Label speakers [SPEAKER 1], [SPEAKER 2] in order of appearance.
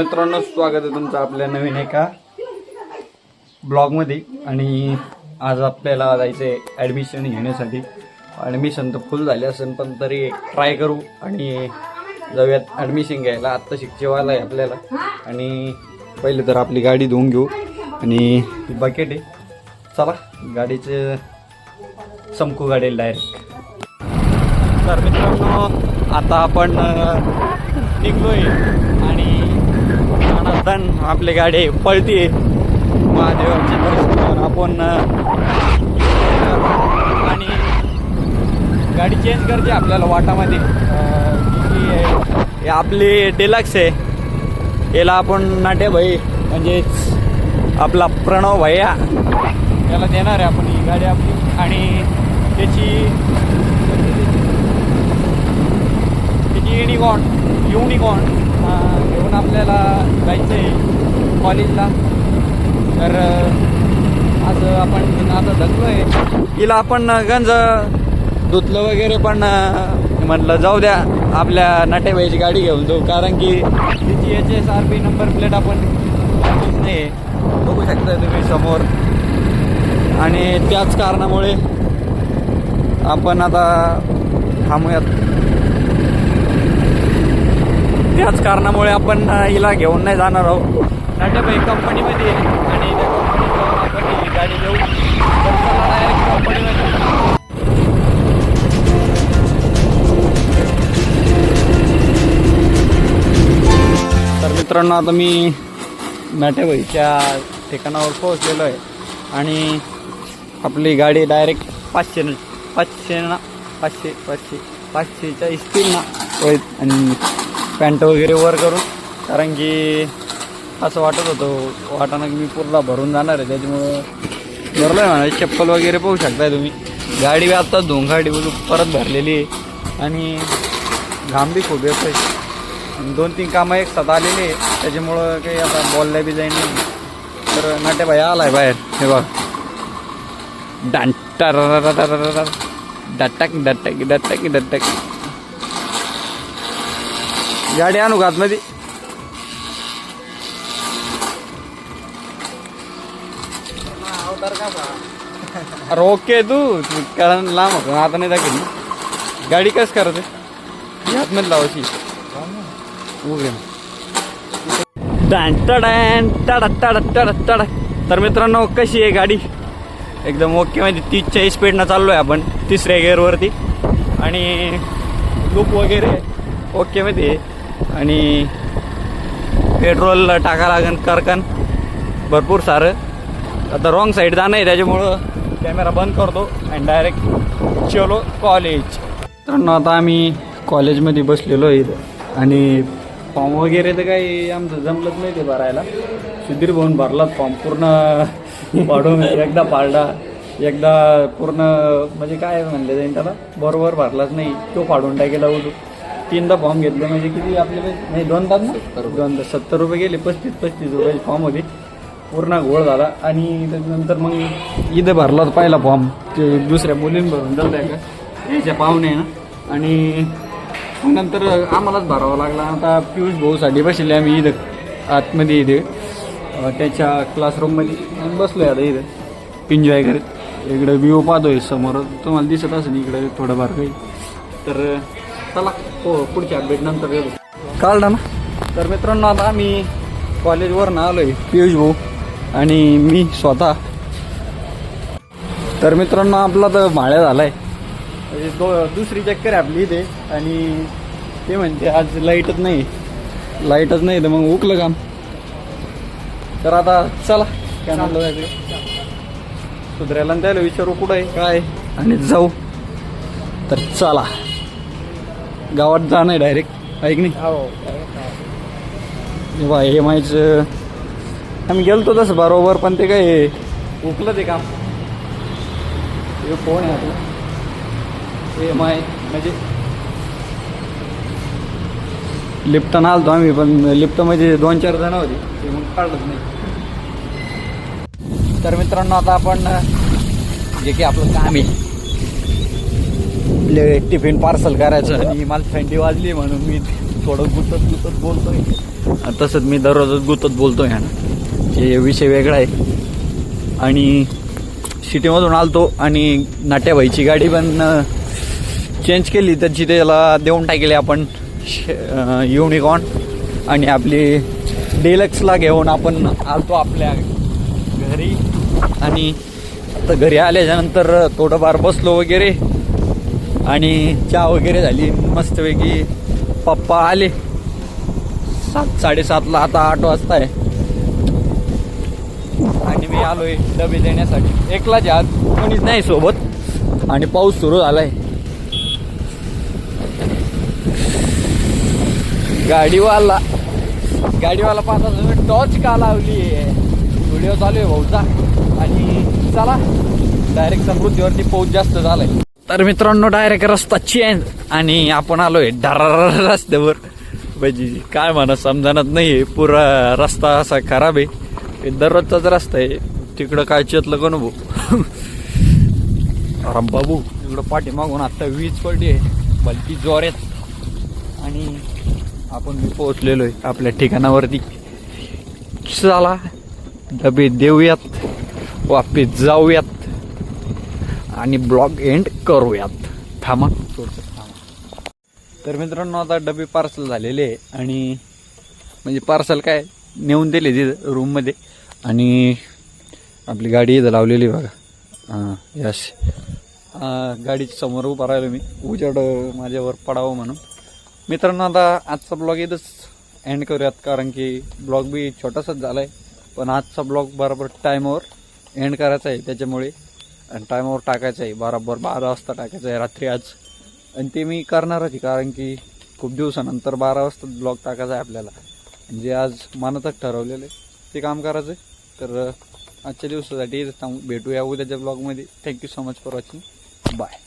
[SPEAKER 1] मित्रांनो स्वागत आहे तुमचं आपल्या नवीन एका ब्लॉगमध्ये. आणि आज आपल्याला जायचं आहे ॲडमिशन घेण्यासाठी. ॲडमिशन तर फुल झाले असेल पण तरी ट्राय करू आणि जाऊयात ॲडमिशन घ्यायला. आत्ता शिक्षेवाला आहे आपल्याला. आणि पहिले तर आपली गाडी धुवून घेऊ. आणि बकेट आहे. चला गाडीचे चमकू गाडी डायरेक्ट तर मित्रांनो आता आपण निघलो निघलोय. आणि दण आपली गाडी पळती. महादेवाचे दर्शन आपण आणि गाडी चेंज करते आपल्याला वाटामध्ये. की हे आपली डिलक्स आहे. याला आपण नाट्य भाई म्हणजेच आपला प्रणव भैया याला देणार आहे आपण ही गाडी आपली. आणि त्याची त्याची युनिकॉन युनिकॉन घेऊन आपल्याला जायचं आहे कॉलेजला. तर आज आपण आता धकलो आहे तिला आपण गंज धुतलं वगैरे पण म्हटलं जाऊ द्या आपल्या नाटेबाईची गाडी घेऊन जाऊ. कारण की तिची H S R P number plate आपण नाही बघू शकता तुम्ही समोर. आणि त्याच कारणामुळे आपण आता थांबूयात. त्याच कारणामुळे आपण हिला घेऊन नाही जाणार आहोत. नाट्यबाई कंपनीमध्ये आणि त्या आपण ही गाडी घेऊ. तर कंपनीमध्ये मित्रांनो आता मी नाट्यबाईच्या ठिकाणावर पोहोचलेलो आहे आणि आपली गाडी डायरेक्ट पाचशे पाचशे ना पाचशे पाचशे पाचशेच्या इस्तील ना आणि पॅन्ट वगैरे वर करून कारण की असं वाटत होतं वाटाणं की मी पूर्ण भरून जाणार आहे त्याच्यामुळं भरलं आहे म्हणा चप्पल वगैरे पाहू शकताय तुम्ही. गाडी बी आत्ता धोंगाडी बोलू परत भरलेली आहे. आणि घाम बी खूप येतोय. आहे दोन तीन कामं एक साथ आलेली आहे त्याच्यामुळं काही आता बोलल्या बी जाईन. नाही तर आला आहे बाहेर हे बघ. डांटर डटक डटक डटक डटक गाडी आणू का आतमध्ये? अरे ओके तू कारण लांब होतो आता नाही दाखवली गाडी कस करते? आतमध्ये लावायची. उघडे तर मित्रांनो कशी आहे गाडी? एकदम ओके म्हणजे तीसच्या स्पीडनं चाललो आहे आपण तिसऱ्या गेअरवरती आणि लूप वगैरे ओके माहिती आहे. आणि पेट्रोल टाका लागन करकन भरपूर सारं. आता रॉंग साईड जाणं आहे त्याच्यामुळं कॅमेरा बंद करतो आणि डायरेक्ट चलो कॉलेज तर आता आम्ही कॉलेजमध्ये बसलेलो आहे इथं. आणि फॉर्म वगैरे तर काही आमचं जमलंच नाही ते भरायला. सुधीर भाऊन भरलाच फॉर्म पूर्ण पाडून एकदा पाडला. एकदा पूर्ण म्हणजे काय म्हणले जाईल त्याला? बरोबर भरलाच नाही. तो पाडून टाकेला उलू तीनदा फॉर्म घेतले. म्हणजे किती आपले नाही दोन तास ना? दोनदा सत्तर रुपये गेले. पस्तीस पस्तीस रुपयाचे फॉर्म होते. पूर्ण घोळ झाला. आणि त्याच्यानंतर मग इथं भरला होता पहिला फॉर्म ते दुसऱ्या मुलींनी भरून दिला का? याच्या पाहुणे ना. आणि मग नंतर आम्हालाच भरावं लागला. आता पियुष भाऊसाठी बसले आम्ही इथं. आतमध्ये इथे. त्याच्या क्लासरूममध्ये बसलो आहे आता इथं. एन्जॉय करत. इकडे व्ह्यू पाहतोय. समोर तुम्हाला दिसत असेल इकडे थोडंफार काही. तर चला. हो पुढच्या अपडेट नंतर काढला ना? तर मित्रांनो आता आम्ही कॉलेजवरनं आलो आहे पियुष भाऊ आणि मी स्वतः. तर मित्रांनो आपला तर माळ्या झाला आहे म्हणजे दो दुसरी चक्कर आहे आपली इथे. आणि ते म्हणते आज लाईटच नाही. लाईटच नाही तर मग उकलं काम. तर आता चला. काय म्हणलं सुधरायला त्याला विचारू कुठं आहे काय आणि जाऊ. तर चला. गावात जाणं आहे डायरेक्ट ऐक नाही? बा एम आयचं आम्ही गेलतो तसं बरोबर पण ते काय उकलं ते काम. हे फोन आहे आपलं एम आय म्हणजे लिफ्टनं आलतो आम्ही पण लिफ्टमध्ये दोन चार जण होते ते मग काढलंच नाही. तर मित्रांनो आता आपण जे की आपलं काम आहे आपले टिफिन पार्सल करायचं आणि मला थंडी वाजली म्हणून मी थोडं गुतत गुतत बोलतोय. तसंच मी दररोजच गुतत बोलतो ह्या हे विषय वेगळा आहे. आणि सिटीमधून आलतो आणि नाट्याबाईची गाडी पण चेंज केली त्याची त्याला देऊन टाकली आपण युनिकॉर्न आणि आपली डेलक्सला घेऊन आपण आलतो आपल्या घरी. आणि आता घरी आल्याच्यानंतर थोडंफार बसलो वगैरे. आणि चहा वगैरे झाली. मस्तपैकी पप्पा आले. सात साडेसातला आता आठ वाजता आहे. आणि मी आलो आहे डबे देण्यासाठी. एकलाच आहे कोणीच नाही सोबत. आणि पाऊस सुरू झालाय. गाडीवाला गाडीवाला पाहता तुम्ही टॉर्च का लावली व्हिडिओ चालू आहे भाऊचा. आणि चला डायरेक्ट समृद्धीवरती पाऊस जास्त झालाय. तर मित्रांनो डायरेक्ट रस्ता चेंज आणि आपण आलोय डर रस्त्यावर. म्हणजे काय म्हणा समजानात नाही पुरा रस्ता असा खराब आहे. दररोजचाच रस्ता आहे. तिकडं काय चेतलं का नको अरे बाबू इकडं पाठीमागून आता वीज पडली आहे. भलती जोर येत आणि आपण मी पोहोचलेलो आहे आपल्या ठिकाणावरती. चला डबे देऊयात. वापिस जाऊयात. आणि ब्लॉग एंड करूयात. थांबा. थोडंसं थांबा तर मित्रांनो आता डबे पार्सल झालेले आहे आणि म्हणजे पार्सल काय नेऊन दिले तिथं रूममध्ये आणि आपली गाडी इथं लावलेली आहे बघा. हां यस गाडीच्या समोर उभा राहिलो मी. उजड माझ्यावर पडावं म्हणून. मित्रांनो आता आजचा ब्लॉग इथंच एंड करूयात कारण की ब्लॉग बी छोटासाच झाला आहे पण आजचा ब्लॉग बरोबर टायमावर एंड करायचा आहे त्याच्यामुळे आणि टायमावर टाकायचं आहे. बरोबर बारा वाजता टाकायचं आहे रात्री आज. आणि ते मी करणारच आहे कारण की खूप दिवसानंतर बारा वाजता ब्लॉग टाकायचा आहे आपल्याला. म्हणजे आज मनातच ठरवलेलं आहे ते काम करायचं आहे. तर आजच्या दिवसासाठी भेटूया उद्याच्या ब्लॉगमध्ये thank you so much for watching bye